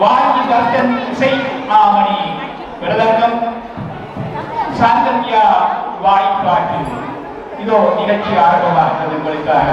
வாங்கி தர்ஷன் இசை மாமணி விரதங்கம் சாந்தன்யா வாய்ப்பாட்டு இதோ நிகழ்ச்சி ஆரம்பமாகிறது உங்களுக்காக.